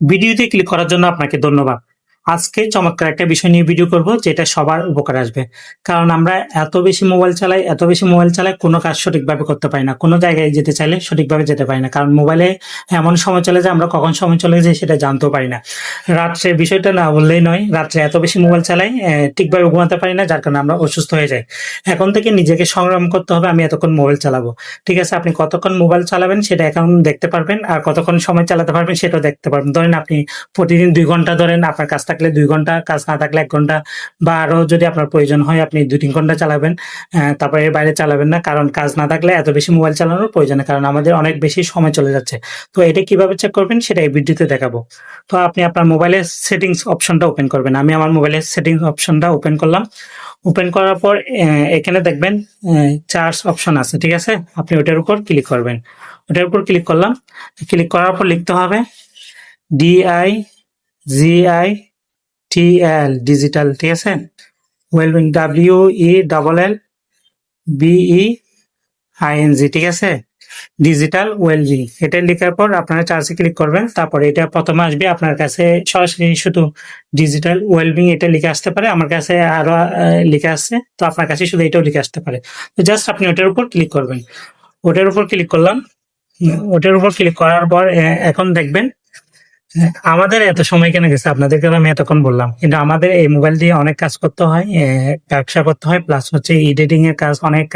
ভিডিওতে ক্লিক করার জন্য আপনাকে ধন্যবাদ। আজকে চমৎকার একটা বিষয় নিয়ে ভিডিও করব, যেটা সবার উপকার আসবে। কারণ আমরা এত বেশি মোবাইল চালাই, এত বেশি মোবাইল চালাই, কোনো কাজ সঠিকভাবে করতে পারি না। কোনো জায়গায় যেতে চাইলে সঠিকভাবে যেতে পারি না। কারণ মোবাইলে এমন সময় চলে যায়, আমরা কখন সময় চলে যায় সেটা জানতেও পারি না। রাত্রে বিষয়টা না বললেই নয়, রাত্রে এত বেশি মোবাইল চালাই ঠিকভাবে ঘুমাতে পারি না, যার কারণে আমরা অসুস্থ হয়ে যাই। এখন থেকে নিজেকে সংগ্রাম করতে হবে, আমি এতক্ষণ মোবাইল চালাবো। ঠিক আছে, আপনি কতক্ষণ মোবাইল চালাবেন সেটা এখন দেখতে পারবেন, আর কতক্ষণ সময় চালাতে পারবেন সেটাও দেখতে পারবেন। ধরেন আপনি প্রতিদিন দুই ঘণ্টা ধরেন, আপনার কাজ থাকলে দুই ঘণ্টা, কাজ না থাকলে এক ঘণ্টা বা আরও যদি আপনার প্রয়োজন হয় আপনি দুই তিন ঘণ্টা চালাবেন। তারপরে এর বাইরে চালাবেন না কারণ কাজ না থাকলে এত বেশি মোবাইল চালানোর প্রয়োজন কারণ আমাদের অনেক বেশি সময় চলে যাচ্ছে। তো এটা কীভাবে চেক করবেন সেটা এই ভিডিওতে দেখাবো। তো আপনি আপনার মোবাইলের সেটিংস অপশনটা ওপেন করবেন। আমি আমার মোবাইলের সেটিংস অপশনটা ওপেন করলাম। ওপেন করার পর এখানে দেখবেন চার্জ অপশন আছে, ঠিক আছে? আপনি ওটার উপর ক্লিক করবেন। ওটার উপর ক্লিক করলাম। ক্লিক করার পর লিখতে হবে D I G I T L digital ঠিক আছে? Wellbeing W E double L B E I N G ঠিক আছে? ডিজিটাল ওয়েলবিং এটা লেখার পর আপনারা চার্জে ক্লিক করবেন, তারপরে এটা প্রথমে আসবে আপনার কাছে, সরাসরি শুধু ডিজিটাল ওয়েলবিং এটা লিখে আসতে পারে, আমার কাছে আরও লিখে আসছে তো আপনার কাছে শুধু এটাও লিখে আসতে পারে। তো জাস্ট আপনি ওটার উপর ক্লিক করবেন। ওটার উপর ক্লিক করলাম, ওটার উপর ক্লিক করার পর এখন দেখবেন আমাদের এত সময় কেন গেছে? আপনাদেরকে আমি এতক্ষণ বললাম। কিন্তু আমাদের এই মোবাইল দিয়ে অনেক কাজ করতে হয় ব্যবসা করতে হয় প্লাস হচ্ছে এডিটিং এর কাজ, অনেক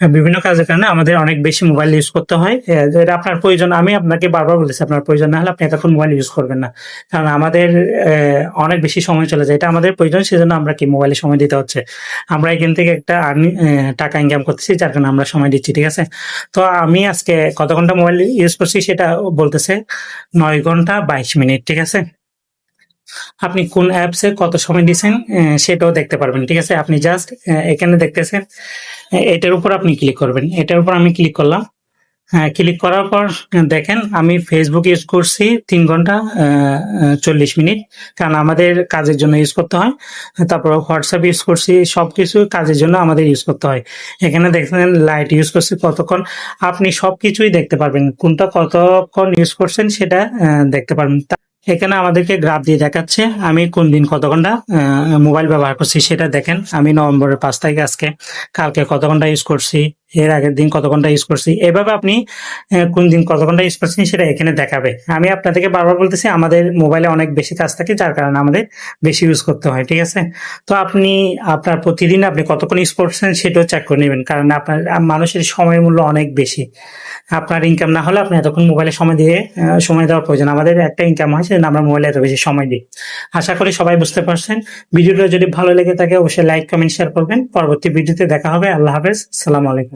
বিভিন্ন কাজের কারণে আমাদের অনেক বেশি মোবাইল ইউজ করতে হয়। যেটা আপনার প্রয়োজন, আমি আপনাকে বারবার বলেছি, আপনার প্রয়োজন না হলে আপনি এতক্ষণ মোবাইল ইউজ করবেন না। কারণ আমাদের অনেক বেশি সময় চলে যায়। এটা আমাদের প্রয়োজন, সেজন্য আমরা কি মোবাইলে সময় দিতে হচ্ছে? আমরা এখান থেকে একটা টাকা ইনকাম করতেছি, যার কারণে আমরা সময় দিচ্ছি, ঠিক আছে? তো আমি আজকে কত ঘণ্টা মোবাইল ইউজ করছি সেটা বলতেছে নয় ঘণ্টা বাইশ মিনিট, ঠিক আছে? আপনি কোন অ্যাপসে কত সময় দিয়েছেন সেটাও দেখতে পারবেন, ঠিক আছে? আপনি জাস্ট এখানে দেখতেছেন এটার উপর আপনি ক্লিক করবেন। এটার উপর আমি ক্লিক করলাম। হ্যাঁ ক্লিক করার পর, দেখেন, আমি ফেসবুক ইউজ করছি তিন ঘণ্টা চল্লিশ মিনিট। কারণ আমাদের কাজের জন্য ইউজ করতে হয়। তারপর হোয়াটসঅ্যাপ ইউজ করছি, সবকিছু কাজের জন্য আমাদের ইউজ করতে হয়। এখানে দেখছেন লাইট ইউজ করছি কতক্ষণ। আপনি সবকিছুই দেখতে পারবেন। কোনটা কতক্ষণ ইউজ করছেন, সেটা দেখতে পারবেন। এখানে আমাদেরকে গ্রাফ দিয়ে দেখাচ্ছে, আমি কোন দিন কত ঘণ্টা মোবাইল ব্যবহার করছি সেটা দেখেন। আমি নভেম্বরের পাঁচ তারিখ আজকে, কালকে কত ঘণ্টা ইউজ করছি এর আগের দিন কত ঘণ্টা ইউজ করছি? এভাবে আপনি কোন দিন কত ঘণ্টা ইউজ করছেন সেটা এখানে দেখাবে। আমি আপনাদেরকে বারবার বলতেছি, আমাদের মোবাইলে অনেক বেশি কাজ থাকে, যার কারণে আমাদের বেশি ইউজ করতে হয়, ঠিক আছে? তো আপনি, আপনার প্রতিদিন আপনি কতক্ষণ ইউজ করছেন সেটাও চেক করে নেবেন, কারণ আপনার মানুষের সময়ের মূল্য অনেক বেশি। আপনার ইনকাম না হলে আপনি এতক্ষণ মোবাইলে সময় দিয়ে সময় দেওয়ার প্রয়োজন। আমাদের একটা ইনকাম হয়, সেজন্য আমরা মোবাইলে এত বেশি সময় দিই। আশা করি সবাই বুঝতে পারছেন। ভিডিওটা যদি ভালো লেগে থাকে, অবশ্যই লাইক কমেন্ট শেয়ার করবেন। পরবর্তী ভিডিওতে দেখা হবে। আল্লাহ হাফেজ। সালাম আলাইকুম।